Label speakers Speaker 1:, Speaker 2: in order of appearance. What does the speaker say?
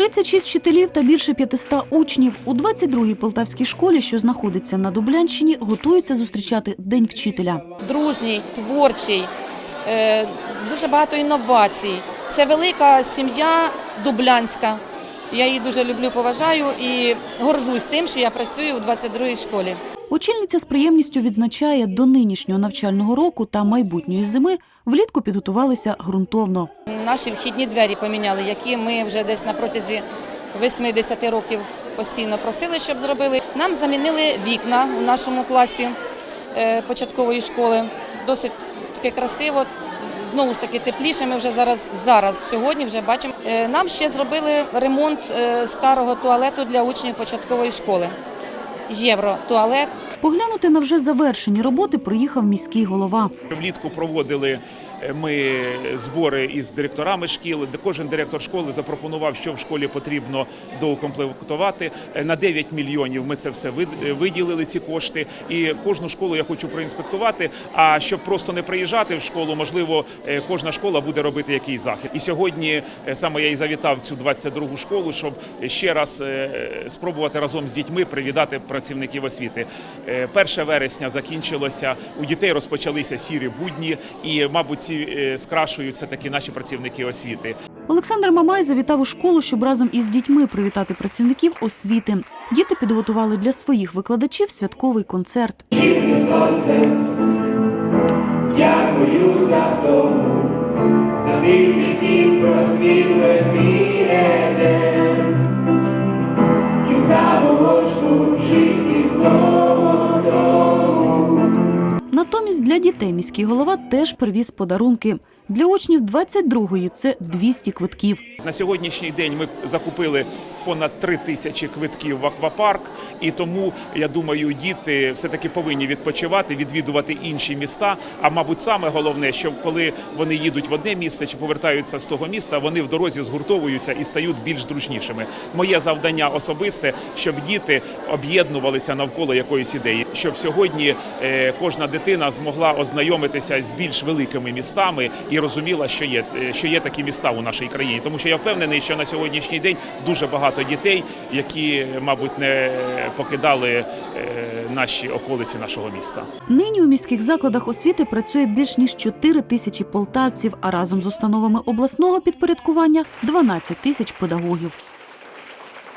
Speaker 1: 36 вчителів та більше 500 учнів у 22-й полтавській школі, що знаходиться на Дублянщині, готуються зустрічати День вчителя.
Speaker 2: дружній, творчий, е, дуже багато інновацій. Це велика сім'я дублянська. Я її дуже люблю, поважаю і горжусь тим, що я працюю у 22-й школі.
Speaker 1: Очільниця з приємністю відзначає, до нинішнього навчального року та майбутньої зими влітку підготувалися ґрунтовно.
Speaker 2: Наші вхідні двері поміняли, які ми вже десь на протязі 80 років постійно просили, щоб зробили. Нам замінили вікна у нашому класі е, початкової школи. Досить таке красиво. Знову ж таки тепліше. Ми вже зараз, зараз сьогодні вже бачимо. Е, Нам ще зробили ремонт е, старого туалету для учнів початкової школи. Євротуалет.
Speaker 1: Поглянути на вже завершені роботи приїхав міський голова.
Speaker 3: Влітку проводили ми збори із директорами шкіл. Де Кожен директор школи запропонував, що в школі потрібно доукомплектувати. Е, На 9 мільйонів ми це все е, виділили ці кошти. І кожну школу я хочу проінспектувати. А щоб просто не приїжджати в школу, можливо, е, кожна школа буде робити якийсь захід. І сьогодні саме я і завітав цю 22-гу школу, щоб ще раз спробувати разом з дітьми привітати працівників освіти. Е, 1 вересня закінчилося. У дітей розпочалися сірі будні, і, мабуть, ці е, скрашуються таки наші працівники освіти.
Speaker 1: Олександр Мамай завітав у школу, щоб разом із дітьми привітати працівників освіти. Діти підготували для своїх викладачів святковий концерт.
Speaker 4: Дякую за тому, за дивність і просвітле
Speaker 1: Дітей міський голова теж привіз подарунки. Для учнів 22-ї – це 200 квитків.
Speaker 3: На сьогоднішній день ми закупили понад 3 тисячі квитків в аквапарк, і тому я думаю, діти все таки повинні відпочивати, відвідувати інші міста. А мабуть, саме головне, що коли вони їдуть в одне місце чи повертаються з того міста, вони в дорозі згуртовуються і стають більш зручнішими. Моє завдання особисте, щоб діти об'єднувалися навколо якоїсь ідеї, щоб сьогодні е, кожна дитина змогла ознайомитися з більш великими містами і розуміла, що є, е, що є такі міста у нашій країні. Тому що я впевнений, що на сьогоднішній день дуже багато дітей, які, мабуть, не покидали е, наші околиці нашого міста.
Speaker 1: Нині у міських закладах освіти працює більш ніж 4 тисячі полтавців, а разом з установами обласного підпорядкування – 12 тисяч педагогів.